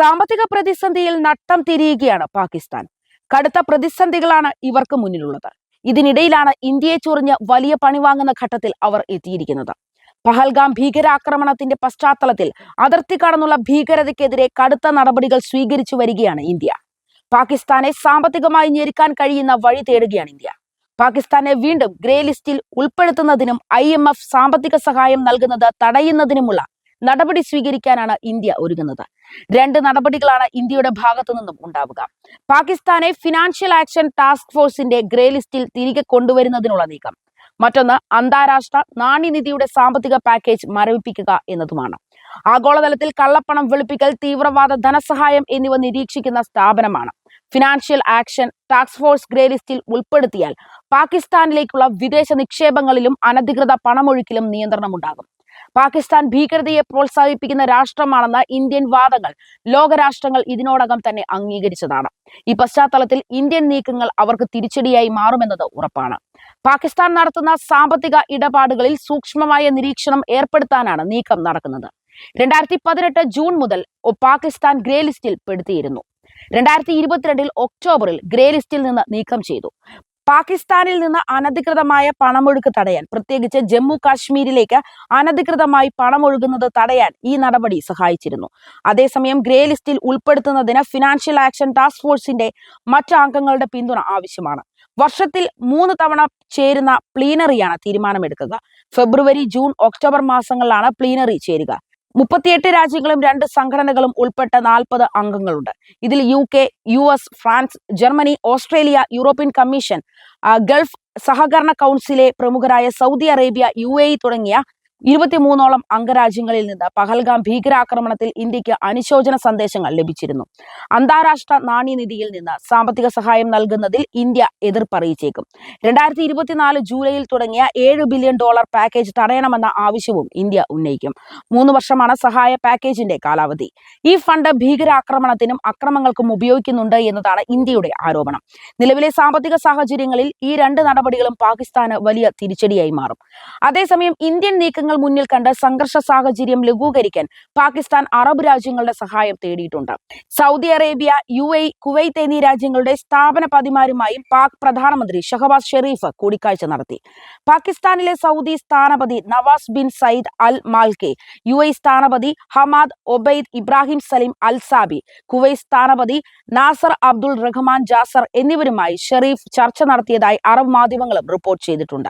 സാമ്പത്തിക പ്രതിസന്ധിയിൽ നട്ടം തിരിയുകയാണ് പാകിസ്ഥാൻ. കടുത്ത പ്രതിസന്ധികളാണ് ഇവർക്ക് മുന്നിലുള്ളത്. ഇതിനിടയിലാണ് ഇന്ത്യയെ ചൊറിഞ്ഞ് വലിയ പണി വാങ്ങുന്ന ഘട്ടത്തിൽ അവർ എത്തിയിരിക്കുന്നത്. പഹൽഗാം ഭീകരാക്രമണത്തിന്റെ പശ്ചാത്തലത്തിൽ അതിർത്തി കടന്നുള്ള ഭീകരതയ്ക്കെതിരെ കടുത്ത നടപടികൾ സ്വീകരിച്ചു വരികയാണ് ഇന്ത്യ. പാകിസ്ഥാനെ സാമ്പത്തികമായി ഞെരുക്കാൻ കഴിയുന്ന വഴി തേടുകയാണ് ഇന്ത്യ. പാകിസ്ഥാനെ വീണ്ടും ഗ്രേ ലിസ്റ്റിൽ ഉൾപ്പെടുത്തുന്നതിനും ഐ സാമ്പത്തിക സഹായം നൽകുന്നത് തടയുന്നതിനുമുള്ള നടപടി സ്വീകരിക്കാനാണ് ഇന്ത്യ ഒരുങ്ങുന്നത്. രണ്ട് നടപടികളാണ് ഇന്ത്യയുടെ ഭാഗത്തു നിന്നും ഉണ്ടാവുക. പാകിസ്ഥാനെ ഫിനാൻഷ്യൽ ആക്ഷൻ ടാസ്ക് ഫോഴ്സിന്റെ ഗ്രേ ലിസ്റ്റിൽ തിരികെ കൊണ്ടുവരുന്നതിനുള്ള നീക്കം. മറ്റൊന്ന് അന്താരാഷ്ട്ര നാണ്യനിധിയുടെ സാമ്പത്തിക പാക്കേജ് മരവിപ്പിക്കുക എന്നതുമാണ്. ആഗോളതലത്തിൽ കള്ളപ്പണം വെളുപ്പിക്കൽ തീവ്രവാദ ധനസഹായം എന്നിവ നിരീക്ഷിക്കുന്ന സ്ഥാപനമാണ്. Financial action task force grey ലിസ്റ്റിൽ ഉൾപ്പെടുത്തിയാൽ പാകിസ്ഥാനിലേക്കുള്ള വിദേശ നിക്ഷേപങ്ങളിലും അനധികൃത പണമൊഴുക്കിലും നിയന്ത്രണമുണ്ടാകും. പാകിസ്ഥാൻ ഭീകരതയെ പ്രോത്സാഹിപ്പിക്കുന്ന രാഷ്ട്രമാണെന്ന ഇന്ത്യൻ വാദങ്ങൾ ലോകരാഷ്ട്രങ്ങൾ ഇതിനോടകം തന്നെ അംഗീകരിച്ചതാണ്. ഈ പശ്ചാത്തലത്തിൽ ഇന്ത്യൻ നീക്കങ്ങൾ അവർക്ക് തിരിച്ചടിയായി മാറുമെന്നത് ഉറപ്പാണ്. പാകിസ്ഥാൻ നടത്തുന്ന സാമ്പത്തിക ഇടപാടുകളിൽ സൂക്ഷ്മമായ നിരീക്ഷണം ഏർപ്പെടുത്താനാണ് നീക്കം നടക്കുന്നത്. രണ്ടായിരത്തി പതിനെട്ട് ജൂൺ മുതൽ പാകിസ്ഥാൻ ഗ്രേ ലിസ്റ്റിൽ പെടുത്തിയിരുന്നു. രണ്ടായിരത്തി ഇരുപത്തിരണ്ടിൽ ഒക്ടോബറിൽ ഗ്രേ ലിസ്റ്റിൽ നിന്ന് നീക്കം ചെയ്തു. പാകിസ്ഥാനിൽ നിന്ന് അനധികൃതമായ പണമൊഴുക്ക് തടയാൻ പ്രത്യേകിച്ച് ജമ്മു കാശ്മീരിലേക്ക് അനധികൃതമായി പണമൊഴുകുന്നത് തടയാൻ ഈ നടപടി സഹായിച്ചിരുന്നു. അതേസമയം ഗ്രേ ലിസ്റ്റിൽ ഉൾപ്പെടുത്തുന്നതിന് ഫിനാൻഷ്യൽ ആക്ഷൻ ടാസ്ക് ഫോഴ്സിന്റെ മറ്റ് അംഗങ്ങളുടെ പിന്തുണ ആവശ്യമാണ്. വർഷത്തിൽ മൂന്ന് തവണ ചേരുന്ന പ്ലീനറിയാണ് തീരുമാനമെടുക്കുക. ഫെബ്രുവരി ജൂൺ ഒക്ടോബർ മാസങ്ങളിലാണ് പ്ലീനറി ചേരുക. മുപ്പത്തിയെട്ട് രാജ്യങ്ങളും രണ്ട് സംഘടനകളും ഉൾപ്പെട്ട നാൽപ്പത് അംഗങ്ങളുണ്ട്. ഇതിൽ U K U S France Germany Australia European commission Gulf സഹകരണ കൗൺസിലെ പ്രമുഖരായ സൗദി അറേബ്യ യു ഇ തുടങ്ങിയ ഇരുപത്തിമൂന്നോളം അംഗരാജ്യങ്ങളിൽ നിന്ന് പഹൽഗാം ഭീകരാക്രമണത്തിൽ ഇന്ത്യയ്ക്ക് അനുശോചന സന്ദേശങ്ങൾ ലഭിച്ചിരുന്നു. അന്താരാഷ്ട്ര നാണ്യനിധിയിൽ നിന്ന് സാമ്പത്തിക സഹായം നൽകുന്നതിൽ ഇന്ത്യ എതിർപ്പറിയിച്ചേക്കും. രണ്ടായിരത്തി ഇരുപത്തിനാല് ജൂലൈയിൽ തുടങ്ങിയ ഏഴ് ബില്യൺ ഡോളർ പാക്കേജ് തടയണമെന്ന ആവശ്യവും ഇന്ത്യ ഉന്നയിക്കും. മൂന്ന് വർഷമാണ് സഹായ പാക്കേജിന്റെ കാലാവധി. ഈ ഫണ്ട് ഭീകരാക്രമണത്തിനും അക്രമങ്ങൾക്കും ഉപയോഗിക്കുന്നുണ്ട് എന്നതാണ് ഇന്ത്യയുടെ ആരോപണം. നിലവിലെ സാമ്പത്തിക സാഹചര്യങ്ങളിൽ ഈ രണ്ട് നടപടികളും പാകിസ്ഥാന് വലിയ തിരിച്ചടിയായി മാറും. അതേസമയം ഇന്ത്യൻ നീക്കങ്ങൾ മുന്നിൽ കണ്ട് സംഘർഷ സാഹചര്യം ലഘൂകരിക്കാൻ പാകിസ്ഥാൻ അറബ് രാജ്യങ്ങളുടെ സഹായം തേടിയിട്ടുണ്ട്. Saudi Arabia U A Kuwait എന്നീ രാജ്യങ്ങളുടെ സ്ഥാപന പതിമാരുമായും പാക് പ്രധാനമന്ത്രി ഷഹബാസ് ഷെരീഫ് കൂടിക്കാഴ്ച നടത്തി. പാകിസ്ഥാനിലെ സൗദി സ്ഥാനപതി Nawaz bin Saeed al Malki U A സ്ഥാനപതി Hamad Obaid Ibrahim Saleem al Saabi Kuwait സ്ഥാനപതി നാസർ അബ്ദുൾ റഹ്മാൻ ജാസർ എന്നിവരുമായി ഷെറീഫ് ചർച്ച നടത്തിയതായി അറബ് മാധ്യമങ്ങളും റിപ്പോർട്ട് ചെയ്തിട്ടുണ്ട്.